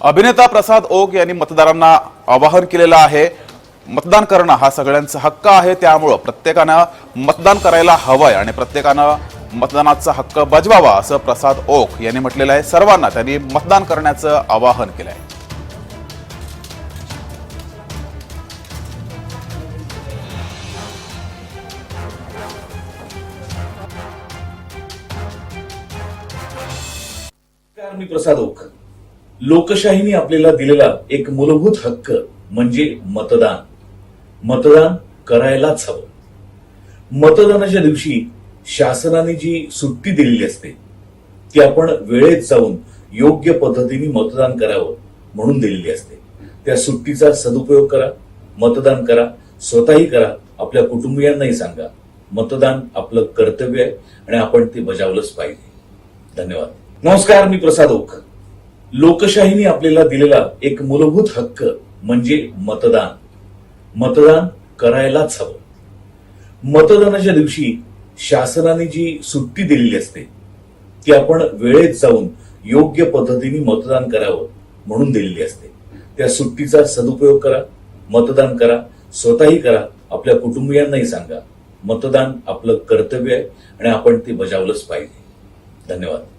अभिनेता प्रसाद ओक यांनी मतदारांना आवाहन केलेलं आहे मतदान करणं हा सगळ्यांचा हक्क आहे. त्यामुळं प्रत्येकानं मतदान करायला हवंय आणि प्रत्येकानं मतदानाचा हक्क बजवावा असं प्रसाद ओक यांनी म्हटलेलं आहे. सर्वांना त्यांनी मतदान करण्याचं आवाहन केलं आहे मी प्रसाद ओक. लोकशाहीने आपल्याला दिलेला एक मूलभूत हक्क म्हणजे मतदान. मतदान करायलाच हवं. मतदानाच्या दिवशी शासनाने जी सुट्टी दिलेली असते ती आपण वेळेत जाऊन योग्य पद्धतीने मतदान करावं म्हणून दिलेली असते. त्या सुट्टीचा सदुपयोग करा मतदान करा स्वतःही करा आपल्या कुटुंबियांनाही सांगा. मतदान आपलं कर्तव्य आहे आणि आपण ते बजावलंच पाहिजे. धन्यवाद. नमस्कार मी प्रसाद ओक लोकशाहीने आपल्याला दिलेला एक मूलभूत हक्क म्हणजे मतदान. मतदान करायलाच हवं. मतदानाच्या दिवशी शासनाने जी सुट्टी दिलेली असते ती आपण वेळेत जाऊन योग्य पद्धतीने मतदान करावं म्हणून दिलेली असते. त्या सुट्टीचा सदुपयोग करा मतदान करा स्वतःही करा आपल्या कुटुंबियांनाही सांगा मतदान आपलं कर्तव्य आहे आणि आपण ते बजावलंच पाहिजे. धन्यवाद.